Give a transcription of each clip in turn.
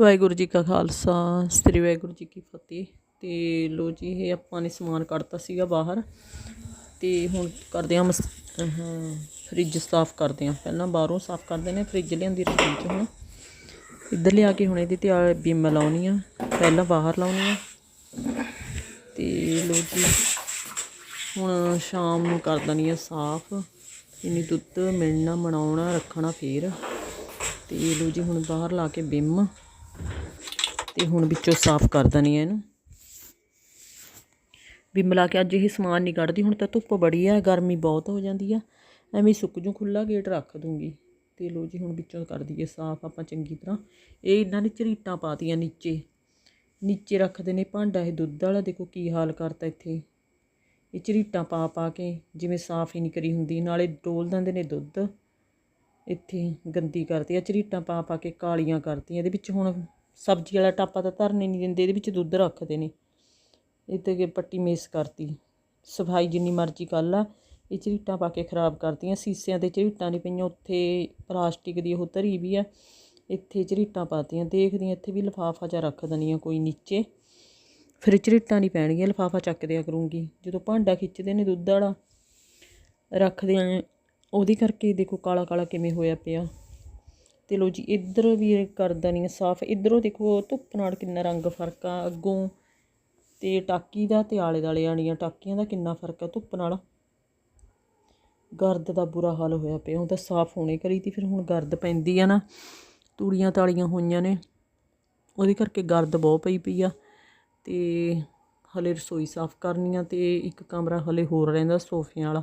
ਵਾਹਿਗੁਰੂ ਜੀ ਕਾ ਖਾਲਸਾ, ਸ੍ਰੀ ਵਾਹਿਗੁਰੂ ਜੀ ਕੀ ਫਤਿਹ। ਤੇ ਲੋ ਜੀ, ਇਹ ਆਪਾਂ ਨੇ ਸਮਾਨ ਕੱਢਤਾ ਸੀਗਾ ਬਾਹਰ। ਤੇ ਹੁਣ ਕਰਦੇ ਹਾਂ ਮਸ- ਅਹ ਫ੍ਰਿਜ ਸਾਫ਼ ਕਰਦੇ ਹਾਂ। ਪਹਿਲਾਂ ਬਾਹਰੋਂ ਸਾਫ਼ ਕਰਦੇ ਨੇ, ਫ੍ਰਿਜ ਲਿਆਂਦੀ ਰਸੋਈ ਚ ਹੁਣ। ਇੱਧਰ ਲਿਆ ਕੇ ਹੁਣ ਇਹਦੇ ਤੇ ਆ ਬਿਮ ਲਾਉਣੀ ਆ। ਪਹਿਲਾਂ ਬਾਹਰ ਲਾਉਣੀ ਆ। ਤੇ ਲੋ ਜੀ, ਹੁਣ ਸ਼ਾਮ ਨੂੰ ਕਰ ਦਣੀ ਆ ਸਾਫ਼। ਇਨੀ ਦੁੱਧ ਮਿਲਣਾ ਮਣਾਉਣਾ ਰੱਖਣਾ ਫੇਰ। ਤੇ ਲੋ ਜੀ, ਹੁਣ ਬਾਹਰ ਲਾ ਕੇ ਬਿਮ। ਤੇ ਹੁਣ ਵਿੱਚੋਂ ਸਾਫ਼ ਕਰ ਦਣੀ ਹੈ ਇਹਨੂੰ। ਬਿਮ ਲਾ ਕੇ ਅੱਜ ਇਹ ਸਮਾਨ ਨਹੀਂ ਕੱਢਦੀ, ਹੁਣ ਤਾਂ ਧੁੱਪ ਬੜੀ ਆ, ਗਰਮੀ ਬਹੁਤ ਹੋ ਜਾਂਦੀ ਆ। ਐਵੇਂ ਸੁੱਕ ਜੂ ਖੁੱਲਾ ਗੇਟ ਰੱਖ ਦੂੰਗੀ। ਤੇ ਲੋ ਜੀ, ਹੁਣ ਵਿੱਚੋਂ ਕਰ ਦਈਏ ਸਾਫ਼, ਆਪਾਂ ਚੰਗੀ ਤਰ੍ਹਾਂ। ਇਹ ਇਹਨਾਂ ਨੇ ਝਰੀਟਾਂ ਪਾਤੀਆਂ ਨੀਚੇ। ਨੀਚੇ ਰੱਖਦੇ ਨੇ ਭਾਂਡਾ ਇਹ ਦੁੱਧ ਵਾਲਾ, ਦੇਖੋ ਕੀ ਹਾਲ ਕਰਤਾ ਇੱਥੇ। ਇਹ ਝਰੀਟਾਂ ਪਾ ਪਾ ਕੇ ਜਿਵੇਂ ਸਾਫ਼ ਹੀ ਨਹੀਂ ਕਰੀ ਹੁੰਦੀ, ਨਾਲੇ ਡੋਲ ਦਿੰਦੇ ਨੇ ਦੁੱਧ। ਇੱਥੇ ਗੰਦੀ ਕਰਤੀ ਆ, ਝਰੀਟਾਂ ਪਾ ਪਾ ਕੇ ਕਾਲੀਆਂ ਕਰਤੀਆਂ, ਇਹਦੇ ਵਿੱਚ ਹੁਣ ਸਬਜ਼ੀ ਵਾਲਾ ਟਾਪਾ ਤਾਂ ਧਰਨੇ ਨਹੀਂ ਦਿੰਦੇ, ਇਹਦੇ ਵਿੱਚ ਦੁੱਧ ਰੱਖਦੇ ਨੇ। ਇਹ ਤੇ ਪੱਟੀ ਮੇਸ ਕਰਤੀ। ਸਫ਼ਾਈ ਜਿੰਨੀ ਮਰਜ਼ੀ ਕਰ ਲਾ, ਇਹ ਝਰੀਟਾਂ ਪਾ ਕੇ ਖਰਾਬ ਕਰਤੀਆਂ, ਸੀਸਿਆਂ ਤੇ ਝਰੀਟਾਂ ਨਹੀਂ ਪਈਆਂ, ਉੱਥੇ ਪਲਾਸਟਿਕ ਦੀ ਉਹ ਧਰੀ ਵੀ ਆ, ਇੱਥੇ ਝਰੀਟਾਂ ਪਾਤੀਆਂ ਦੇਖਦੀਆਂ ਇੱਥੇ ਵੀ ਲਿਫਾਫਾ ਜਾਂ ਰੱਖ ਦਨੀਆਂ ਕੋਈ ਨੀਚੇ। ਫਿਰ ਝਰੀਟਾਂ ਨਹੀਂ ਪੈਣਗੀਆਂ, ਲਿਫਾਫਾ ਚੱਕ ਦਿਆ ਕਰੂੰਗੀ। ਜਦੋਂ ਭਾਂਡਾ ਖਿੱਚਦੇ ਨੇ ਦੁੱਧ ਵਾਲਾ, ਰੱਖਦੇ ਆ, ਉਹਦੇ ਕਰਕੇ ਦੇਖੋ ਕਾਲਾ ਕਾਲਾ ਕਿਵੇਂ ਹੋਇਆ ਪਿਆ। ਤੇ ਲੋ ਜੀ, ਇੱਧਰ ਵੀ ਕਰਦਾ ਨਹੀਂ ਸਾਫ਼। ਇੱਧਰੋਂ ਦੇਖੋ, ਧੁੱਪ ਨਾਲ ਕਿੰਨਾ ਰੰਗ ਫ਼ਰਕ ਆ ਅੱਗੋਂ। ਤੇ ਟਾਕੀ ਦਾ ਤੇ ਆਲੇ ਦਾਲੇ ਆਣੀਆਂ ਟਾਕੀਆਂ ਦਾ ਕਿੰਨਾ ਫ਼ਰਕ ਆ ਧੁੱਪ ਨਾਲ। ਗਰਦ ਦਾ ਬੁਰਾ ਹਾਲ ਹੋਇਆ ਪਿਆ, ਹੁਣ ਤਾਂ ਸਾਫ਼ ਹੋਣੇ ਕਰੀ ਤੀ, ਫਿਰ ਹੁਣ ਗਰਦ ਪੈਂਦੀ ਆ ਨਾ। ਤੂੜੀਆਂ ਤਾਲੀਆਂ ਹੋਈਆਂ ਨੇ, ਉਹਦੇ ਕਰਕੇ ਗਰਦ ਬਹੁਤ ਪਈ ਪਈ ਆ। ਤੇ ਹਲੇ ਰਸੋਈ ਸਾਫ਼ ਕਰਨੀ ਆ ਤੇ ਇੱਕ ਕਮਰਾ ਹਲੇ ਹੋਰ ਰਹਿੰਦਾ ਸੋਫਿਆਂ ਵਾਲਾ।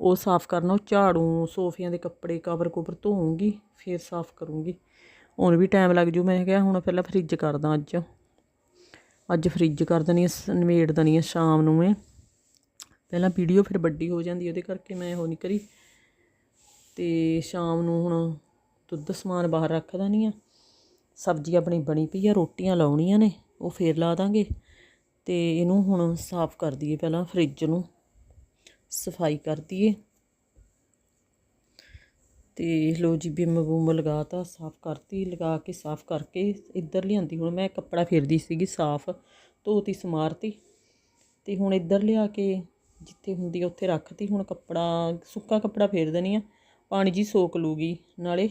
ਉਹ ਸਾਫ਼ ਕਰਨਾ, ਉਹ ਝਾੜੂ, ਸੋਫਿਆਂ ਦੇ ਕੱਪੜੇ ਕਵਰ ਕੁਵਰ ਧੋਉਂਗੀ ਫਿਰ ਸਾਫ਼ ਕਰੂੰਗੀ। ਹੁਣ ਵੀ ਟਾਈਮ ਲੱਗ ਜੂ, ਮੈਂ ਕਿਹਾ ਹੁਣ ਪਹਿਲਾਂ ਫਰਿੱਜ ਕਰਦਾ ਅੱਜ। ਅੱਜ ਫਰਿੱਜ ਕਰ ਦਣੀ ਨਵੇੜ ਦਣੀ ਆ ਸ਼ਾਮ ਨੂੰ ਮੈਂ। ਪਹਿਲਾਂ ਵੀਡੀਓ ਫਿਰ ਵੱਡੀ ਹੋ ਜਾਂਦੀ, ਉਹਦੇ ਕਰਕੇ ਮੈਂ ਉਹ ਨਹੀਂ ਕਰੀ। ਤੇ ਸ਼ਾਮ ਨੂੰ ਹੁਣ ਦੁੱਧ ਸਮਾਨ ਬਾਹਰ ਰੱਖ ਦਣੀ ਆ। ਸਬਜ਼ੀ ਆਪਣੀ ਬਣੀ ਪਈ ਆ, ਰੋਟੀਆਂ ਲਾਉਣੀਆਂ ਨੇ, ਉਹ ਫੇਰ ਲਾ ਦਾਂਗੇ। ਤੇ ਇਹਨੂੰ ਹੁਣ ਸਾਫ਼ ਕਰ ਦਈਏ ਪਹਿਲਾਂ ਫਰਿੱਜ ਨੂੰ। ਸਫ਼ਾਈ ਕਰ ਦਈਏ। ਤੇ ਲੋ ਜੀ, ਬਿਮ ਬੂਮ ਲਗਾਤਾ, ਸਾਫ਼ ਕਰਤੀ, ਲਗਾ ਕੇ ਸਾਫ਼ ਕਰਕੇ ਇੱਧਰ ਲਿਆਂਦੀ। ਹੁਣ ਮੈਂ ਕੱਪੜਾ ਫੇਰਦੀ ਸੀਗੀ ਸਾਫ਼, ਧੋਤੀ, ਸਮਾਰਤੀ। ਤੇ ਹੁਣ ਇੱਧਰ ਲਿਆ ਕੇ ਜਿੱਥੇ ਹੁੰਦੀ ਆ, ਉੱਥੇ ਰੱਖਤੀ। ਹੁਣ ਕੱਪੜਾ, ਸੁੱਕਾ ਕੱਪੜਾ ਫੇਰ ਦੇਣੀ ਆ। ਪਾਣੀ ਜੀ ਸੋਕ ਲੂਗੀ ਨਾਲੇ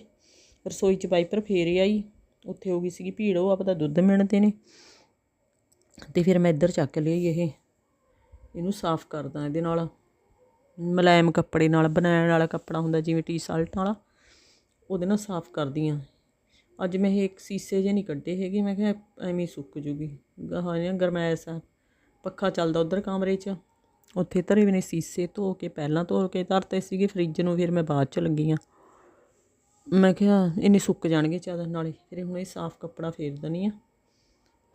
ਰਸੋਈ 'ਚ ਵਾਈਪਰ ਫੇਰ ਆਈ। ਉੱਥੇ ਹੋ ਗਈ ਸੀਗੀ ਭੀੜ, ਉਹ ਆਪਦਾ ਦੁੱਧ ਮਿਣਦੇ ਨੇ। ਤੇ ਫਿਰ ਮੈਂ ਇੱਧਰ ਚੱਕ ਲਈ ਇਹ। ਇਹਨੂੰ ਸਾਫ਼ ਕਰਦਾ ਇਹਦੇ ਨਾਲ। ਮੁਲਾਇਮ ਕੱਪੜੇ ਨਾਲ, ਬਣਾਉਣ ਵਾਲਾ ਕੱਪੜਾ ਹੁੰਦਾ, ਜਿਵੇਂ ਟੀ-ਸ਼ਰਟ ਵਾਲਾ, ਉਹਦੇ ਨਾਲ ਸਾਫ਼ ਕਰਦੀ ਹਾਂ। ਅੱਜ ਮੈਂ ਇਹ ਇੱਕ ਸੀਸੇ ਜੇ ਨਹੀਂ ਕੱਢੇ ਹੈਗੇ, ਮੈਂ ਕਿਹਾ ਐਵੇਂ ਸੁੱਕ ਜੂਗੀ। ਗਾਹਾਂ ਗਰਮੈਸ ਆ। ਪੱਖਾ ਚੱਲਦਾ ਉਧਰ ਕਮਰੇ 'ਚ। ਉੱਥੇ ਧਰੇ ਵੀ ਨੇ ਸੀਸੇ ਧੋ ਕੇ, ਪਹਿਲਾਂ ਧੋ ਕੇ ਧਰਤੇ ਸੀਗੇ, ਫ੍ਰਿਜ ਨੂੰ ਫਿਰ ਮੈਂ ਬਾਅਦ 'ਚ ਲੱਗੀ ਆ ਮੈਂ ਕਿਹਾ ਇੰਨੇ ਸੁੱਕ ਜਾਣਗੇ ਚਾਦਰ ਨਾਲੇ ਫਿਰ ਹੁਣ ਇਹ ਸਾਫ਼ ਕੱਪੜਾ ਫੇਰ ਦਣੀ ਆ।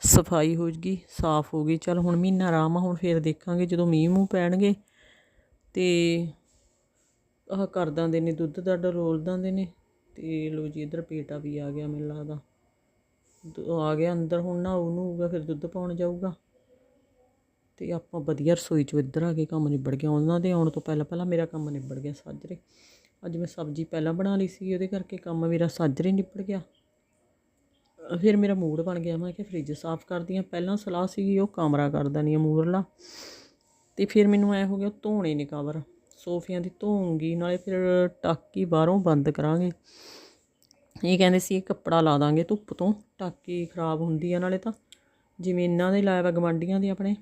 ਸਫ਼ਾਈ ਹੋ ਗਈ ਸਾਫ਼ ਹੋ ਗਈ। ਚਲ ਹੁਣ ਮਹੀਨਾ ਆਰਾਮ ਆ, ਹੁਣ ਫੇਰ ਦੇਖਾਂਗੇ ਜਦੋਂ ਮੀਂਹ ਮੂੰਹ ਪੈਣਗੇ। ਤੇ ਆਹ ਕਰ ਦਾਂਦੇ ਨੇ, ਦੁੱਧ ਦਾ ਡਰੋਲ ਦਿੰਦੇ ਨੇ। ਤੇ ਲੋ ਜੀ, ਇਧਰ ਪੇਟਾ ਵੀ ਆ ਗਿਆ ਮੈਨੂੰ ਲੱਗਦਾ। ਆ ਗਿਆ ਅੰਦਰ, ਹੁਣ ਨਾ ਉਹਨੂੰ ਹੋਊਗਾ, ਫਿਰ ਦੁੱਧ ਪਾਉਣ ਜਾਊਗਾ। ਤੇ ਆਪਾਂ ਵਧੀਆ ਰਸੋਈ 'ਚੋਂ ਇੱਧਰ ਆ ਕੇ ਕੰਮ ਨਿਬੜ ਗਿਆ। ਉਹਨਾਂ ਦੇ ਆਉਣ ਤੋਂ ਪਹਿਲਾਂ ਪਹਿਲਾਂ ਮੇਰਾ ਕੰਮ ਨਿਬੜ ਗਿਆ ਸਾਜਰੇ। ਅੱਜ ਮੈਂ ਸਬਜ਼ੀ ਪਹਿਲਾਂ ਬਣਾ ਲਈ ਸੀ, ਉਹਦੇ ਕਰਕੇ ਕੰਮ ਮੇਰਾ ਸਾਜਰੇ ਨਿਬੜ ਗਿਆ। ਫਿਰ ਮੇਰਾ ਮੂਡ ਬਣ ਗਿਆ। ਮੈਂ ਕਿ ਫ੍ਰਿਜ ਸਾਫ਼ ਕਰਦੀ ਹਾਂ। ਪਹਿਲਾਂ ਸਲਾਹ ਸੀਗੀ, ਉਹ ਕਮਰਾ ਕਰਦਾ ਨਹੀਂ ਆ ਮੂਰਲਾ। ਤੇ ਫਿਰ ਮੈਨੂੰ ਐ ਹੋ ਗਿਆ ਧੋਣੇ ਨੇ ਕਵਰ ਸੋਫਿਆਂ ਦੀ ਧੋਉਂਗੀ ਨਾਲੇ ਫਿਰ ਟਾਕੀ ਬਾਹਰੋਂ ਬੰਦ ਕਰਾਂਗੇ। ਇਹ ਕਹਿੰਦੇ ਸੀ ਇਹ ਕੱਪੜਾ ਲਾ ਦਾਂਗੇ ਧੁੱਪ ਤੋਂ, ਟਾਕੀ ਖਰਾਬ ਹੁੰਦੀ ਆ ਨਾਲੇ ਤਾਂ। ਜਿਵੇਂ ਇਹਨਾਂ ਦੇ ਲਾਇਆ ਵਾ ਗਵਾਂਡੀਆਂ ਦੇ ਆਪਣੇ।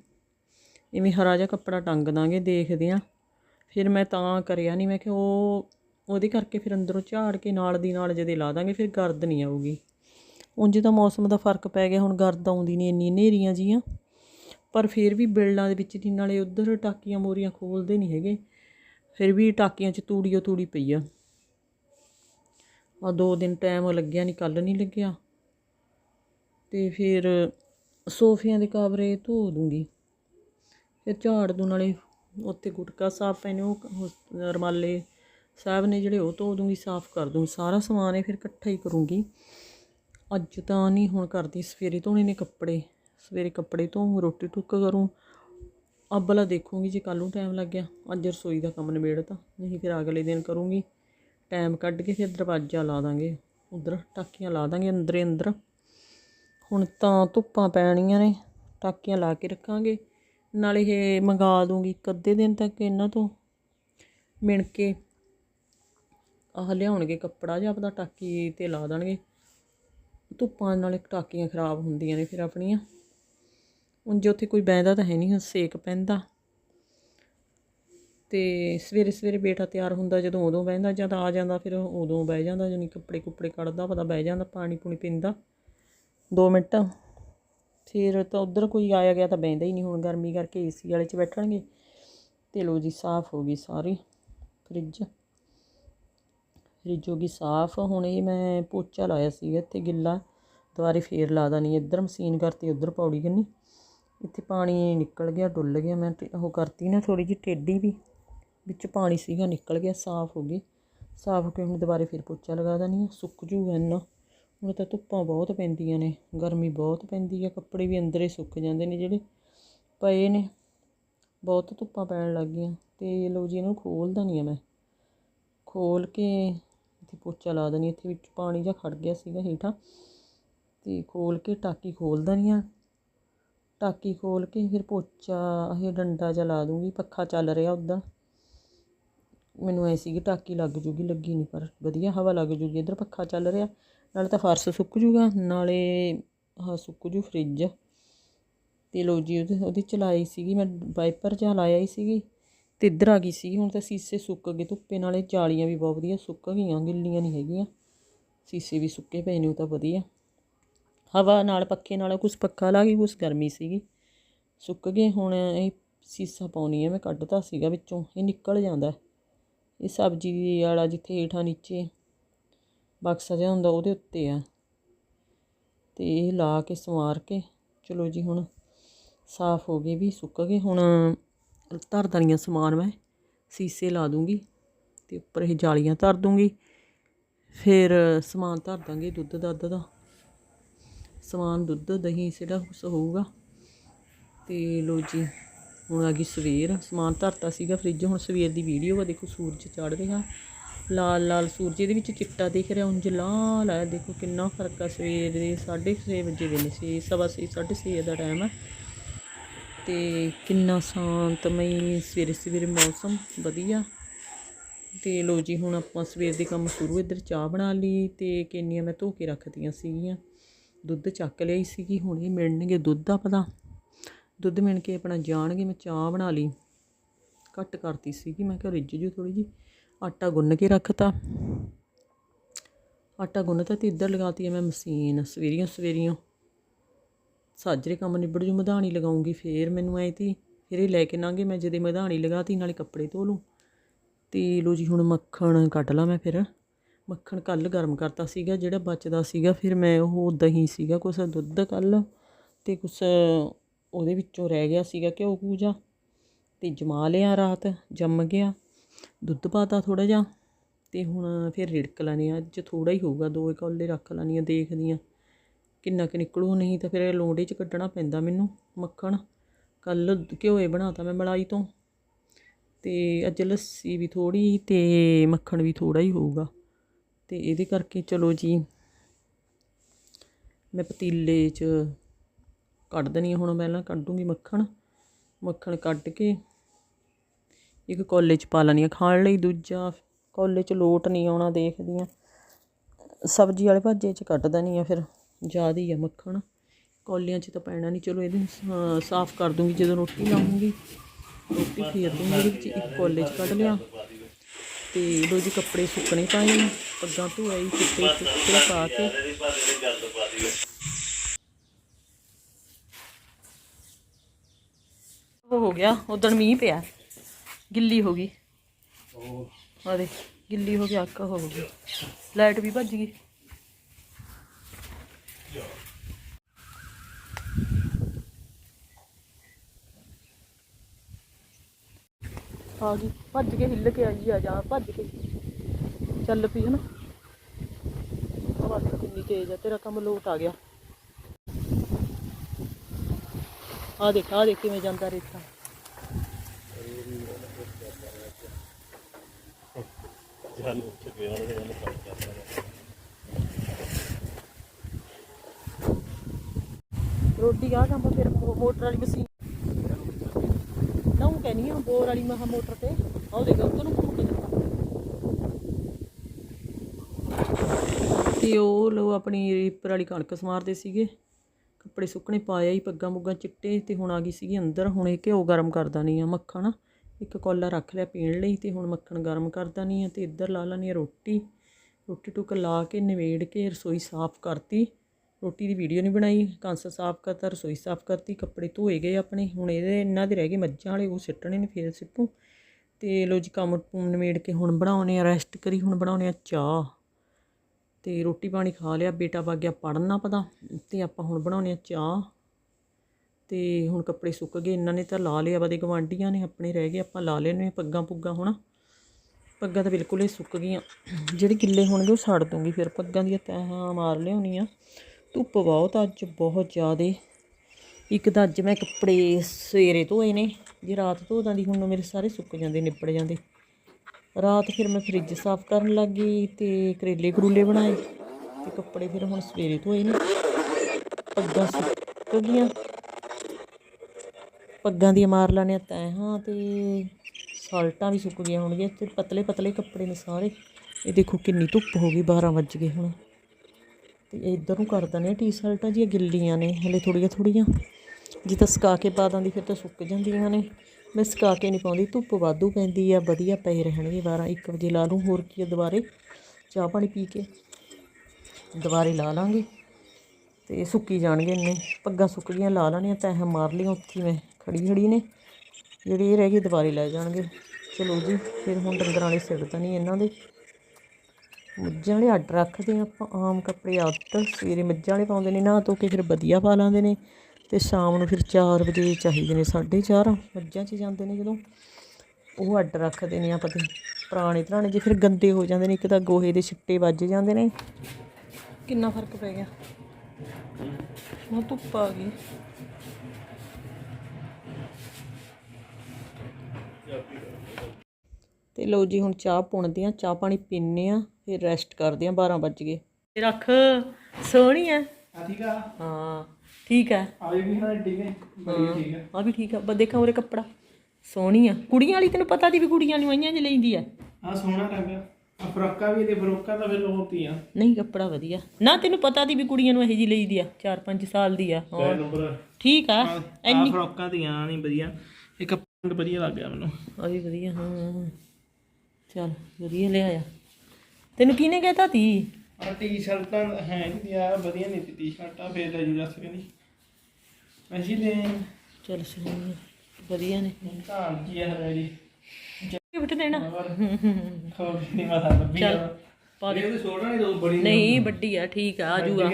ਇਵੇਂ ਹਰਾ ਜਿਹਾ ਕੱਪੜਾ ਟੰਗ ਦਾਂਗੇ, ਦੇਖਦੇ ਆ। ਫਿਰ ਮੈਂ ਤਾਂ ਕਰਿਆ ਨਹੀਂ ਮੈਂ ਕਿ ਉਹ, ਉਹਦੇ ਕਰਕੇ ਫਿਰ ਅੰਦਰੋਂ ਝਾੜ ਕੇ ਨਾਲ ਦੀ ਨਾਲ ਜਦੇ ਲਾ ਦਾਂਗੇ, ਫਿਰ ਗਰਦ ਨਹੀਂ ਆਊਗੀ। ਉਂਝ ਤਾਂ ਮੌਸਮ ਦਾ ਫ਼ਰਕ ਪੈ ਗਿਆ, ਹੁਣ ਗਰਦ ਆਉਂਦੀ ਨਹੀਂ ਇੰਨੀ ਹਨੇਰੀਆਂ ਜੀਆਂ। ਪਰ ਫਿਰ ਵੀ ਬਿਲਡਾਂ ਦੇ ਵਿੱਚ ਦੀ ਨਾਲੇ ਉਧਰ ਟਾਕੀਆਂ ਮੋਰੀਆਂ ਖੋਲਦੇ ਨਹੀਂ ਹੈਗੇ। ਫਿਰ ਵੀ ਟਾਕੀਆਂ 'ਚ ਤੂੜੀਓ ਤੂੜੀ ਪਈ ਆ। ਆ ਦੋ ਦਿਨ ਟਾਈਮ ਲੱਗਿਆ ਨਹੀਂ ਕੱਲ ਨਹੀਂ ਲੱਗਿਆ। ਤੇ ਫਿਰ ਸੋਫਿਆਂ ਦੇ ਕਵਰੇ ਧੋ ਦੂੰਗੀ। ਫਿਰ ਝਾੜ ਦੂੰ, ਨਾਲੇ ਉੱਥੇ ਗੁਟਕਾ ਸਾਫ਼ ਪਏ ਨੇ ਉਹ ਉਹ ਰਮਾਲੇ ਸਾਹਿਬ ਨੇ ਜਿਹੜੇ ਉਹ ਧੋ ਦੂੰਗੀ, ਸਾਫ਼ ਕਰ ਦੂੰਗੀ ਸਾਰਾ ਸਮਾਨ ਇਹ ਫਿਰ ਇਕੱਠਾ ਹੀ ਕਰੂੰਗੀ। ਅੱਜ ਤਾਂ ਨਹੀਂ ਹੁਣ ਕਰਦੀ, ਸਵੇਰੇ ਧੋਣੇ ਨੇ ਕੱਪੜੇ। ਸਵੇਰੇ ਕੱਪੜੇ ਧੋਊਂ, ਰੋਟੀ ਟੁੱਕ ਕਰੂੰ। ਅੱਬਲਾ ਦੇਖੂੰਗੀ ਜੇ ਕੱਲ੍ਹ ਨੂੰ ਟਾਈਮ ਲੱਗ ਗਿਆ। ਅੱਜ ਰਸੋਈ ਦਾ ਕੰਮ ਨਿਬੇੜਤਾ, ਨਹੀਂ ਫਿਰ ਅਗਲੇ ਦਿਨ ਕਰੂੰਗੀ। ਟਾਈਮ ਕੱਢ ਕੇ ਫਿਰ ਦਰਵਾਜ਼ਾ ਲਾ ਦਾਂਗੇ। ਉਧਰ ਟਾਕੀਆਂ ਲਾ ਦਾਂਗੇ ਅੰਦਰੇ ਅੰਦਰ। ਹੁਣ ਤਾਂ ਧੁੱਪਾਂ ਪੈਣੀਆਂ ਨੇ, ਟਾਕੀਆਂ ਲਾ ਕੇ ਰੱਖਾਂਗੇ। ਨਾਲੇ ਇਹ ਮੰਗਾ ਦੂੰਗੀ ਇੱਕ ਅੱਧੇ ਦਿਨ ਤੱਕ ਇਹਨਾਂ ਤੋਂ। ਮਿਣ ਕੇ ਆਹ ਲਿਆਉਣਗੇ ਕੱਪੜਾ ਜਿਹਾ ਆਪਦਾ ਟਾਕੀ ਤੇ ਲਾ ਦੇਣਗੇ। ਧੁੱਪਾਂ ਨਾਲ ਟਾਕੀਆਂ ਖਰਾਬ ਹੁੰਦੀਆਂ ਨੇ ਫਿਰ ਆਪਣੀਆਂ। ਹੁਣ ਜੇ ਉੱਥੇ ਕੋਈ ਬਹਿੰਦਾ ਤਾਂ ਹੈ ਨਹੀਂ ਸੇਕ ਪੈਂਦਾ। ਤੇ ਸਵੇਰੇ ਸਵੇਰੇ ਬੇਟਾ ਤਿਆਰ ਹੁੰਦਾ ਜਦੋਂ ਉਦੋਂ ਬਹਿੰਦਾ ਜਦ ਆ ਜਾਂਦਾ, ਫਿਰ ਉਦੋਂ ਬਹਿ ਜਾਂਦਾ ਜਾਨੀ ਕੱਪੜੇ ਕੁੱਪੜੇ ਕੱਢਦਾ, ਪਤਾ ਬਹਿ ਜਾਂਦਾ, ਪਾਣੀ ਪੂਣੀ ਪੀਂਦਾ। 2 ਮਿੰਟ। ਫਿਰ ਤਾਂ ਉਧਰ ਕੋਈ ਆਇਆ ਗਿਆ ਤਾਂ ਬਹਿੰਦਾ ਹੀ ਨਹੀਂ ਹੁਣ, ਗਰਮੀ ਕਰਕੇ ਏਸੀ ਵਾਲੇ 'ਚ ਬੈਠਣਗੇ। ਤੇ ਲੋ ਜੀ, ਸਾਫ਼ ਹੋ ਗਈ ਸਾਰੀ ਫ੍ਰਿਜ। ਫ੍ਰਿਜ ਹੋ ਗਈ ਸਾਫ਼। ਹੁਣ ਇਹ ਮੈਂ ਪੋਚਾ ਲਾਇਆ ਸੀਗਾ ਇੱਥੇ ਗਿੱਲਾ। ਦੁਬਾਰੇ ਫੇਰ ਲਾ ਦਾਂ ਨਹੀਂ ਇੱਧਰ ਮਸ਼ੀਨ ਕਰਤੀ, ਉੱਧਰ ਪੌੜੀ ਕਰਨੀ ਇੱਥੇ ਪਾਣੀ ਨਿਕਲ ਗਿਆ, ਡੁੱਲ ਗਿਆ ਮੈਂ ਉਹ ਕਰਤੀ ਨਾ ਥੋੜੀ ਜਿਹੀ ਟੇਢੀ ਵੀ, ਵਿੱਚ ਪਾਣੀ ਸੀਗਾ, ਨਿਕਲ ਗਿਆ, ਸਾਫ਼ ਹੋ ਗਈ। ਸਾਫ਼ ਹੋ ਕੇ ਹੁਣ ਦੁਬਾਰੇ ਫਿਰ ਪੋਚਾ ਲਗਾ ਦਿੰਦੀ ਹਾਂ ਸੁੱਕ ਜੂਗਾ ਇੰਨਾ। ਹੁਣ ਤਾਂ ਧੁੱਪਾਂ ਬਹੁਤ ਪੈਂਦੀਆਂ ਨੇ, ਗਰਮੀ ਬਹੁਤ ਪੈਂਦੀ ਆ, ਕੱਪੜੇ ਵੀ ਅੰਦਰੇ ਸੁੱਕ ਜਾਂਦੇ ਨੇ ਜਿਹੜੇ ਪਏ ਨੇ। ਬਹੁਤ ਧੁੱਪਾਂ ਪੈਣ ਲੱਗ ਗਈਆਂ ਤੇ ਲਓ ਜੀ ਇਹਨੂੰ ਖੋਲਦਾ ਨਹੀਂ ਆ ਮੈਂ। ਖੋਲ ਕੇ ਇੱਥੇ ਪੋਚਾ ਲਾ ਦੇਣੀ ਇੱਥੇ ਵਿੱਚ ਪਾਣੀ ਜਿਹਾ ਖੜ ਗਿਆ ਸੀਗਾ ਹੇਠਾਂ। ਤੇ ਖੋਲ ਕੇ ਟਾਕੀ ਖੋਲ ਦੇਣੀ ਆ ਟਾਕੀ ਖੋਲ੍ਹ ਕੇ ਫਿਰ ਪੋਚਾ ਇਹ ਡੰਡਾ ਜਿਹਾ ਲਾ ਦੂੰਗੀ, ਪੱਖਾ ਚੱਲ ਰਿਹਾ ਉੱਦਾਂ ਮੈਨੂੰ ਐ ਸੀਗੀ ਟਾਕੀ ਲੱਗ ਜੂਗੀ, ਲੱਗੀ ਨਹੀਂ ਪਰ ਵਧੀਆ ਹਵਾ ਲੱਗ ਜੂਗੀ, ਇੱਧਰ ਪੱਖਾ ਚੱਲ ਰਿਹਾ। ਨਾਲੇ ਤਾਂ ਫਰਸ਼ ਸੁੱਕ ਜੂਗਾ, ਨਾਲੇ ਆਹ ਸੁੱਕ ਜੂ ਫ੍ਰਿਜ। ਤੇ ਲੋ ਜੀ, ਉਹਦੇ, ਉਹਦੀ ਚਲਾਈ ਸੀਗੀ, ਮੈਂ ਵਾਈਪਰ ਜਿਹਾ ਲਾਇਆ ਹੀ ਸੀਗੀ, ਤੇ ਇੱਧਰ ਆ ਗਈ ਸੀ। ਹੁਣ ਤਾਂ ਸੀਸੇ ਸੁੱਕ ਗਏ ਧੁੱਪੇ, ਨਾਲੇ ਜਾਲੀਆਂ ਵੀ ਬਹੁਤ ਵਧੀਆ ਸੁੱਕ ਗਈਆਂ, ਗਿੱਲੀਆਂ ਨਹੀਂ ਹੈਗੀਆਂ। ਸੀਸੇ ਵੀ ਸੁੱਕੇ ਪਏ ਨੇ, ਉਹ ਤਾਂ ਵਧੀਆ। ਹਵਾ ਨਾਲ, ਪੱਖੇ ਨਾਲ ਕੁਛ ਪੱਖਾ ਲਾ ਗਈ ਕੁਛ ਗਰਮੀ ਸੀਗੀ। ਸੁੱਕ ਗਏ, ਹੁਣ ਇਹ ਸੀਸਾ ਪਾਉਣੀ ਹੈ ਮੈਂ ਕੱਢਤਾ ਸੀਗਾ ਵਿੱਚੋਂ, ਇਹ ਨਿਕਲ ਜਾਂਦਾ। ਇਹ ਸਬਜ਼ੀ ਵਾਲਾ ਜਿੱਥੇ ਹੇਠਾਂ ਨੀਚੇ ਬਕਸਾ ਜਿਹਾ ਹੁੰਦਾ, ਉਹਦੇ ਉੱਤੇ ਆ। ਤੇ ਇਹ ਲਾ ਕੇ ਸਵਾਰ ਕੇ, ਚਲੋ ਜੀ ਹੁਣ ਸਾਫ਼ ਹੋ ਗਏ ਵੀ, ਸੁੱਕ ਗਏ। ਹੁਣ ਧਰ ਦਣੀਆਂ ਸਮਾਨ ਮੈਂ, ਸੀਸੇ ਲਾ ਦੂੰਗੀ ਤੇ ਉੱਪਰ ਇਹ ਜਾਲੀਆਂ ਧਰ ਦੂੰਗੀ। ਫਿਰ ਸਮਾਨ ਧਰ ਦਾਂਗੇ ਦੁੱਧ ਦੱਧ ਦਾ। ਸਮਾਨ ਦੁੱਧ ਦਹੀਂ ਜਿਹੜਾ ਕੁਛ ਹੋਊਗਾ। ਤੇ ਲੋ ਜੀ ਹੁਣ ਆ ਗਈ ਸਵੇਰ। ਸਮਾਨ ਧਰਤਾ ਸੀਗਾ ਫ੍ਰਿਜ ਹੁਣ ਸਵੇਰ ਦੀ ਵੀਡੀਓ ਆ ਦੇਖੋ ਸੂਰਜ ਚੜ ਰਿਹਾ। ਲਾਲ ਲਾਲ ਸੂਰਜ ਇਹਦੇ ਵਿੱਚ ਚਿੱਟਾ ਦਿਖ ਰਿਹਾ ਉਂਝ ਲਾਲ ਹੈ ਦੇਖੋ ਕਿੰਨਾ ਫ਼ਰਕ ਆ ਸਵੇਰ ਦੇ 6:30 ਵਜੇ ਦੇ ਨੇ ਛੇ ਸਵਾ ਛੇ, ਸਾਢੇ 6 ਦਾ ਟਾਈਮ ਆ। ਤੇ ਕਿੰਨਾ ਸ਼ਾਂਤਮਈ ਸਵੇਰੇ ਸਵੇਰੇ ਮੌਸਮ ਵਧੀਆ। ਤੇ ਲੋ ਜੀ ਹੁਣ ਆਪਾਂ ਸਵੇਰ ਦੇ ਕੰਮ ਸ਼ੁਰੂ ਇੱਧਰ ਚਾਹ ਬਣਾ ਲਈ ਤੇ ਕਿੰਨੀਆਂ ਮੈਂ ਧੋ ਕੇ ਰੱਖਤੀਆਂ ਸੀਗੀਆਂ। ਦੁੱਧ ਚੱਕ ਲਿਆ ਲਿਆਈ ਸੀਗੀ, ਹੁਣ ਇਹ ਮਿਲਣਗੇ ਦੁੱਧ ਦਾ ਪਤਾ ਦੁੱਧ ਮਿਣ ਕੇ ਆਪਣਾ ਜਾਣਗੇ, ਮੈਂ ਚਾਹ ਬਣਾ ਲਈ। ਘੱਟ ਕਰਤੀ ਸੀਗੀ, ਮੈਂ ਕਿਹਾ ਰਿੱਝ ਜੂ ਥੋੜੀ ਜੀ ਆਟਾ ਗੁੰਨ ਕੇ ਰੱਖਤਾ। ਆਟਾ ਗੁੰਨਤਾ ਤੇ ਇੱਧਰ ਲਗਾਤੀ ਹੈ ਮੈਂ ਮਸ਼ੀਨ ਸਵੇਰੀਆਂ ਸਵੇਰੀਆਂ ਸਾਜਰੇ ਕੰਮ ਨਿਬੜ ਜੂ, ਮਧਾਣੀ ਲਗਾਉਂਗੀ, ਫੇਰ ਮੈਨੂੰ ਐ ਤੀ, ਫਿਰ ਇਹ ਲੈ ਕੇ ਨਾਂਗੇ ਮੈਂ ਜਦੇ ਮਧਾਣੀ ਲਗਾਤੀ, ਨਾਲੇ ਕੱਪੜੇ ਧੋ ਲੂੰ। ਤੇ ਲੋ ਜੀ, ਹੁਣ ਮੱਖਣ ਕੱਢ ਲਾ ਮੈਂ ਫਿਰ। ਮੱਖਣ ਕੱਲ ਗਰਮ ਕਰਤਾ ਸੀਗਾ, ਜਿਹੜਾ ਬਚਦਾ ਸੀਗਾ, ਫਿਰ ਮੈਂ ਉਹ ਦਹੀਂ ਸੀਗਾ, ਕੁਛ ਦੁੱਧ ਕੱਲ ਤੇ ਕੁਛ ਉਹਦੇ ਵਿੱਚੋਂ ਰਹਿ ਗਿਆ ਸੀਗਾ ਘਿਓ ਕੂਜਾ ਤੇ ਜਮਾ ਲਿਆ ਰਾਤ, ਜੰਮ ਗਿਆ, ਦੁੱਧ ਪਾਤਾ ਥੋੜਾ ਜਿਹਾ ਤੇ ਹੁਣ ਫਿਰ ਰਿੜਕ ਲੈਣੀ ਆ, ਅੱਜ ਥੋੜਾ ਹੀ ਹੋਊਗਾ, ਦੋ ਕੌਲੇ ਰੱਖ ਲੈਣੀ ਆ ਦੇਖਦੀ ਆ ਕਿੰਨਾ ਕੁ ਨਿਕਲੂ, ਨਹੀਂ ਤਾਂ ਫਿਰ ਲੋਂਡੇ 'ਚ ਕੱਢਣਾ ਪੈਂਦਾ ਮੈਨੂੰ ਮੱਖਣ। ਕੱਲ ਘਿਓਏ ਬਣਾਤਾ ਮੈਂ ਮਲਾਈ ਤੋਂ ਤੇ ਅੱਜ ਲੱਸੀ ਵੀ ਥੋੜੀ ਤੇ ਮੱਖਣ ਵੀ ਥੋੜਾ ਹੀ ਹੋਊਗਾ। ਤੇ ਇਹਦੇ ਕਰਕੇ ਚਲੋ ਜੀ, ਮੈਂ ਪਤੀਲੇ 'ਚ ਕੱਢ ਦਣੀ ਹੁਣ ਪਹਿਲਾਂ ਕੱਢੂੰਗੀ ਮੱਖਣ ਮੱਖਣ ਕੱਢ ਕੇ ਇੱਕ ਕੋਲੇ 'ਚ ਪਾ ਲੈਣੀ ਆ ਖਾਣ ਲਈ, ਦੂਜਾ ਕੋਲੇ 'ਚ ਲੋਟ ਨਹੀਂ ਆਉਣਾ ਦੇਖਦੀ ਆ। ਸਬਜ਼ੀ ਵਾਲੇ ਭਾਜੇ 'ਚ ਕੱਢ ਦਣੀ ਆ ਫਿਰ, ਜ਼ਿਆਦਾ ਹੀ ਆ ਮੱਖਣ। ਕੋਲਿਆਂ 'ਚ ਤਾਂ ਪੈਣਾ ਨਹੀਂ, ਚਲੋ ਇਹਨੂੰ ਸਾਫ਼ ਕਰ ਦੂੰਗੀ ਜਦੋਂ ਰੋਟੀ ਲਾਉਂਗੀ। ਰੋਟੀ ਫੇਰ ਦੂੰਗੀ, ਇਹਦੇ ਵਿੱਚ ਇੱਕ ਕੋਲੇ 'ਚ ਕੱਢ ਲਿਆ। ਤੇ ਦੋ ਜੀ ਕੱਪੜੇ ਸੁੱਕਣੇ ਪਾਏ ਨੇ, ਪੱਗਾਂ ਧੋਈ ਚਿੱਟੇ ਚਿੱਟੇ ਪਾ ਕੇ। ਉਹ ਹੋ ਗਿਆ ਉਦੋਂ ਮੀਂਹ ਪਿਆ ਗਿੱਲੀ ਹੋ ਗਈ। ਆ ਦੇ ਗਿੱਲੀ ਹੋ ਗਿਆ ਅੱਕ ਹੋ ਗਈ ਲਾਈਟ ਵੀ ਭੱਜ ਗਈ। ਆ ਗਈ। ਭੱਜ ਕੇ ਹਿੱਲ ਕੇ ਆਈ ਆ ਜਾ ਭੱਜ ਕੇ। ਚੱਲ ਪਈ ਹਨਾ। ਹਵਾ ਤਾਂ ਕਿੰਨੀ ਤੇਜ਼ ਆ ਤੇਰਾ ਕੰਮ ਲੋਟ ਆ ਗਿਆ। ਆ ਦੇਖ ਆ ਦੇਖ ਕਿਵੇਂ ਜਾਂਦਾ ਰੇਤਾ। ਰੋਟੀ ਆ ਕੰਮ ਫਿਰ ਮੋ- ਮੋਟਰ ਵਾਲੀ ਮਸ਼ੀਨ ਨਾ ਆ, ਬੋਰ ਵਾਲੀ ਮਹਾ ਮੋਟਰ ਤੇ। ਆਹ ਦੇਖ ਉੱਧਰ ਨੂੰ ਘੁੰਮ ਕੇ ਤੇ ਉਹ ਲੋ ਆਪਣੀ ਰੀਪਰ ਵਾਲੀ ਕਣਕ ਸਮਾਰਦੇ ਸੀਗੇ। ਕੱਪੜੇ ਸੁੱਕਣੇ ਪਾਇਆ ਹੀ ਪੱਗਾਂ ਮੁੱਗਾਂ ਚਿੱਟੇ ਤੇ ਹੁਣ ਆ ਗਈ ਸੀਗੀ ਅੰਦਰ। ਹੁਣ ਇਹ ਘਿਓ ਗਰਮ ਕਰਦਾ ਨਹੀਂ ਆ, ਮੱਖਣ। ਇੱਕ ਕੋਲਾ ਰੱਖ ਲਿਆ ਪੀਣ ਲਈ ਤੇ ਹੁਣ ਮੱਖਣ ਗਰਮ ਕਰਦਾ ਨਹੀਂ ਆ ਤੇ ਇੱਧਰ ਲਾ ਲੈਣੀ ਆ ਰੋਟੀ। ਰੋਟੀ ਟੁੱਕ ਲਾ ਕੇ ਨਿਵੇੜ ਕੇ ਰਸੋਈ ਸਾਫ਼ ਕਰਤੀ। ਰੋਟੀ ਦੀ ਵੀਡੀਓ ਨਹੀਂ ਬਣਾਈ ਕੰਸ ਸਾਫ਼ ਕਰਤਾ, ਰਸੋਈ ਸਾਫ਼ ਕਰਤੀ, ਕੱਪੜੇ ਧੋਏ ਗਏ ਆਪਣੇ, ਹੁਣ ਇਹਦੇ ਇਹਨਾਂ ਦੇ ਰਹਿ ਗਏ ਮੱਝਾਂ ਵਾਲੇ, ਉਹ ਸਿੱਟਣੇ ਨੇ ਫਿਰ ਸਿੱਟੂ ਤੇ ਲੋ ਜੀ ਕੰਮ ਕੁਮ ਨਿਬੇੜ ਕੇ ਹੁਣ ਬਣਾਉਣੇ ਆ, ਰੈਸਟ ਕਰੀ, ਹੁਣ ਬਣਾਉਣੇ ਆ ਚਾਹ। ਤੇ ਰੋਟੀ ਪਾਣੀ ਖਾ ਲਿਆ, ਬੇਟਾ ਵਗ ਗਿਆ ਪੜਨ ਨਾ ਪਤਾ ਤੇ ਆਪਾਂ ਹੁਣ ਬਣਾਉਣੇ ਆ ਚਾਹ। ਤੇ ਹੁਣ ਕੱਪੜੇ ਸੁੱਕ ਗਏ, ਇਹਨਾਂ ਨੇ ਤਾਂ ਲਾ ਲਿਆ ਬਦੇ ਗਵਾਂਡੀਆਂ ਨੇ, ਆਪਣੇ ਰਹਿ ਗਏ, ਆਪਾਂ ਲਾ ਲੈਣੇ ਪੱਗਾਂ ਪੁੱਗਾਂ ਹੁਣ। ਪੱਗਾਂ ਤਾਂ ਬਿਲਕੁਲ ਹੀ ਸੁੱਕ ਗਈਆਂ। ਜਿਹੜੇ ਗਿੱਲੇ ਹੋਣਗੇ ਉਹ ਛੱਡ ਦੂੰਗੀ, ਫਿਰ ਪੱਗਾਂ ਦੀਆਂ ਤਹਾਂ ਮਾਰ ਲਿਆਉਣੀਆਂ। ਧੁੱਪ ਬਹੁਤ ਅੱਜ ਬਹੁਤ ਜ਼ਿਆਦੇ। ਇੱਕ ਤਾਂ ਅੱਜ ਮੈਂ ਕੱਪੜੇ ਸਵੇਰੇ ਧੋਏ ਨੇ, ਜੇ ਰਾਤ ਧੋ ਦਾਂਦੀ ਹੁਣ ਮੇਰੇ ਸਾਰੇ ਸੁੱਕ ਜਾਂਦੇ ਨਿਪੜ ਜਾਂਦੇ। ਰਾਤ ਫਿਰ ਮੈਂ ਫ੍ਰਿਜ ਸਾਫ਼ ਕਰਨ ਲੱਗ ਗਈ ਤੇ ਕਰੇਲੇ ਕਰੂਲੇ ਬਣਾਏ ਤੇ ਕੱਪੜੇ ਫਿਰ ਹੁਣ ਸਵੇਰੇ ਧੋਏ ਨੇ। ਪੱਗਾਂ ਸੁੱਕ ਗਈਆਂ। ਪੱਗਾਂ ਦੀਆਂ ਮਾਰ ਲੈਣੇ ਤੈਹਾਂ ਤੇ ਸਾਲਟਾਂ ਵੀ ਸੁੱਕ ਗਈਆਂ ਹੋਣਗੀਆਂ, ਤੇ ਪਤਲੇ ਪਤਲੇ ਕੱਪੜੇ ਨੇ ਸਾਰੇ। ਇਹ ਦੇਖੋ ਕਿੰਨੀ ਧੁੱਪ ਹੋ ਗਈ 12 ਵੱਜ ਗਏ ਹੁਣ। ਤੇ ਇੱਧਰ ਨੂੰ ਕਰ ਦਨੇ ਟੀ-ਸ਼ਰਟਾਂ ਜੀਆਂ ਗਿੱਲੀਆਂ ਨੇ, ਹਲੇ ਥੋੜੀਆਂ ਥੋੜੀਆਂ ਜੇ ਤਾਂ ਸੁਕਾ ਕੇ ਪਾ ਦਾਂਦੀ, ਫਿਰ ਤਾਂ ਸੁੱਕ ਜਾਂਦੀਆਂ ਨੇ। ਮੈਂ ਸੁਕਾ ਕੇ ਨਹੀਂ ਪਾਉਂਦੀ, ਧੁੱਪ ਵਾਧੂ ਪੈਂਦੀ ਆ, ਵਧੀਆ ਪਏ ਰਹਿਣਗੇ 12 1 ਵਜੇ ਲਾ ਲੂੰ ਹੋਰ ਕੀ ਆ, ਦੁਬਾਰੇ ਚਾਹ ਪਾਣੀ ਪੀ ਕੇ। ਦੁਬਾਰੇ ਲਾ ਲਾਂਗੇ। ਤੇ ਸੁੱਕੀ ਜਾਣਗੇ ਇੰਨੇ, ਪੱਗਾਂ ਸੁੱਕ ਗਈਆਂ ਲਾ ਲੈਣੀਆਂ ਤਾਂ ਇਹ ਮਾਰ ਲਈਆਂ, ਉੱਥੇ ਮੈਂ ਖੜੀ ਖੜੀ ਨੇ। ਜਿਹੜੀ ਇਹ ਰਹਿ ਗਈ ਦੁਬਾਰੇ ਲੈ ਜਾਣਗੇ। ਚਲੋ ਜੀ, ਫਿਰ ਹੁਣ ਡੰਗਰਾਂ ਵਾਲੇ ਤਾਂ ਨਹੀਂ ਇਹਨਾਂ ਦੇ। ਮੱਝਾਂ ਵਾਲੇ ਅੱਡ ਰੱਖਦੇ ਆ ਆਪਾਂ, ਆਮ ਕੱਪੜੇ ਅੱਡ ਸਵੇਰੇ ਮੱਝਾਂ ਵਾਲੇ ਪਾਉਂਦੇ ਨੇ, ਨਹਾ ਧੋ ਕੇ ਫਿਰ ਵਧੀਆ ਪਾ ਲਾਂਦੇ ਨੇ ਤੇ ਸ਼ਾਮ ਨੂੰ ਫਿਰ 4 ਵਜੇ ਚਾਹੀਦੇ ਨੇ 4:30 ਮੱਝਾਂ 'ਚ ਜਾਂਦੇ ਨੇ ਜਦੋਂ। ਉਹ ਅੱਡ ਰੱਖਦੇ ਨੇ ਆਪਾਂ ਤੇ, ਪੁਰਾਣੇ ਪੁਰਾਣੇ ਜੇ ਫਿਰ ਗੰਦੇ ਹੋ ਜਾਂਦੇ ਨੇ, ਇੱਕ ਤਾਂ ਗੋਹੇ ਦੇ ਛਿੱਟੇ ਵੱਜ ਜਾਂਦੇ ਨੇ। ਕਿੰਨਾ ਫ਼ਰਕ ਪੈ ਗਿਆ? ਉਹ ਧੁੱਪ ਆ ਗਈ। ਤੇ ਲਓ ਜੀ ਹੁਣ ਚਾਹ ਪੁਣਦੇ ਆ ਚਾਹ ਪਾਣੀ ਪੀਨੇ ਆ ਫਿਰ ਰੈਸਟ ਕਰਦੇ ਆ 12 ਵੱਜ ਗਏ। ਤੇ ਰੱਖ ਸੋਹਣੀ ਆ ਠੀਕ ਆ? ਹਾਂ ਠੀਕ ਆ ਆ ਵੀ ਹਾਂ ਠੀਕ ਹੈ ਬੜੀ ਠੀਕ ਹੈ ਆ ਵੀ ਠੀਕ ਆ। ਬਸ ਦੇਖਾਂ ਉਰੇ ਕੱਪੜਾ। ਸੋਹਣੀ ਆ। ਕੁੜੀਆਂ ਵਾਲੀ ਤੈਨੂੰ ਪਤਾ ਦੀ ਵੀ ਕੁੜੀਆਂ ਨੂੰ ਆਈਆਂ ਜ ਲੈਂਦੀ ਆ ਆ ਸੋਹਣਾ ਲੱਗ ਆ। ਫਰੋਕਾ ਵੀ ਤੇ ਫਰੋਕਾ ਤਾਂ ਫਿਰ ਹੋਤੀ ਆ ਨਹੀਂ ਕੱਪੜਾ ਵਧੀਆ। ਨਾ ਤੈਨੂੰ ਪਤਾ ਦੀ ਵੀ ਕੁੜੀਆਂ ਨੂੰ ਇਹੋ ਜੀ ਲਈਦੀ ਆ 4-5 ਸਾਲ ਦੀ ਆ। ਹੋਰ ਨੰਬਰ। ਠੀਕ ਆ। ਆ ਫਰੋਕਾਂ ਦੀਆਂ ਨਹੀਂ ਵਧੀਆ। ਇਹ ਕੱਪੜਾ ਵਧੀਆ ਲੱਗ ਗਿਆ ਮੈਨੂੰ। ਆ ਵੀ ਵਧੀਆ ਹਾਂ। ਚੱਲ ਵਧੀਆ ਲਿਆਇਆ ਤੈਨੂੰ ਕਿਹਨੇ ਕਹਿਤਾ ਤੀ? ਆ ਟੀ-ਸ਼ਰਟਾਂ ਹੈ ਨਹੀਂ ਆ ਵਧੀਆ ਨਹੀਂ ਟੀ-ਸ਼ਰਟਾਂ ਫੇਰ ਲੈ ਜੂ ਜੱਸ ਕਹਿੰਦੀ ਮੈਂ ਜੀ ਲੈ ਚੱਲ ਸੋਹਣੀ ਆ, ਵਧੀਆ ਨੇ। ਤਾਂ ਕੀ ਹੈ ਮੇਰੀ ਗਿਫਟ ਦੇਣਾ। ਖੋਲ ਨਹੀਂ ਮਸਾ ਲੱਭੀ ਚੱਲ ਪਾ ਦੇ। ਇਹ ਸੋਹਣਾ ਨਹੀਂ ਦੋ ਬੜੀ ਨਹੀਂ ਵੱਡੀ ਆ ਠੀਕ ਆ ਆਜੂਗਾ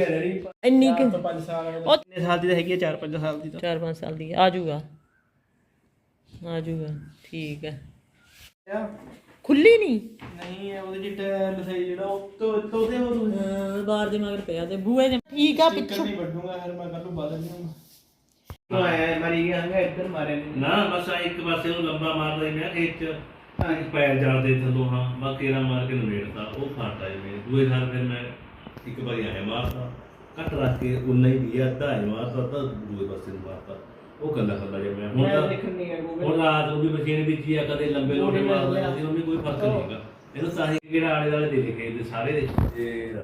ਇੰਨੀ ਕਿ 5 ਸਾਲ ਕਿੰਨੇ ਸਾਲ ਦੀ ਤਾਂ ਹੈਗੀ ਆ? 4-5 ਸਾਲ ਦੀ ਤਾਂ। 4-5 ਸਾਲ ਦੀ ਆਜੂਗਾ ਆਜੂਗਾ ਠੀਕ ਹੈ ਆ ਖੁੱਲੀ ਨਹੀਂ? ਨਹੀਂ ਉਹਦੇ ਜਿੱਟਾ ਲਸਾਈ ਜਿਹੜਾ ਉਹ ਤੋਂ ਤੋਂ ਦੇ ਉਹ ਅਹ ਬਾਹਰ ਦੇ ਮਗਰ ਪਿਆ ਤੇ ਬੂਹੇ ਦੇ ਠੀਕ ਆ ਪਿੱਛੋਂ। ਨਹੀਂ ਵੱਡੂਗਾ ਫਿਰ ਮੈਂ ਕੱਲ ਨੂੰ ਬਾਦਲ ਨੂੰ ਆਇਆ ਮਰੀ ਗਿਆ ਹੰਗਾ ਇੱਧਰ ਮਾਰੇ ਨਾ ਬਸ ਆਹ ਇੱਕ ਪਾਸੇ ਨੂੰ ਲੰਬਾ ਮਾਰਦਾ ਹੀ ਮੈਂ ਖੇਤ ਚ। ਇੱਕ ਪੈਰ ਜਾਲਦੇ ਥੱਲੋਂ ਹਾਂ ਮੈਂ ਤੇਰਾ ਮਾਰ ਕੇ ਨਵੇੜਦਾ ਉਹ ਖਾਂਦਾ ਜਿਵੇਂ ਦੂਏ ਸਾਲ ਫਿਰ ਮੈਂ ਇੱਕ ਵਾਰੀ ਆਇਆ ਮਾਰਦਾ ਕੱਟ ਰੱਖ ਕੇ ਉਨਾ ਹੀ ਵੀ ਅੱਧਾ ਆਇਆ ਮਾਰਦਾ ਤਾਂ ਦੂਏ ਪਾਸੇ ਨੂੰ ਮਾਰਦਾ ਉਹ ਕੱਲਾ ਕੱਲਾ ਜਿਹਾ ਮੈਂ। ਹੁਣ ਮੈਂ ਤਾਂ ਗਿਆ ਗੂਗਲ ਹੁਣ ਰਾਤ ਨੂੰ ਵੀ ਮਸ਼ੀਨ ਵਿੱਚ ਹੀ ਆ ਕਦੇ ਲੰਬੇ ਲੋਟੇ ਮਾਰਦਾ ਸੀ ਉਹਨੂੰ ਕੋਈ ਫ਼ਰਕ ਨਹੀਂ ਹੈਗਾ। ਇਹਨੂੰ ਤਾਂ ਹੀ ਕਿਹੜਾ ਆਲੇ ਦਾਲੇ ਦੇ ਲਿਖੇ ਤੇ ਸਾਰੇ ਦੇ ਤੇ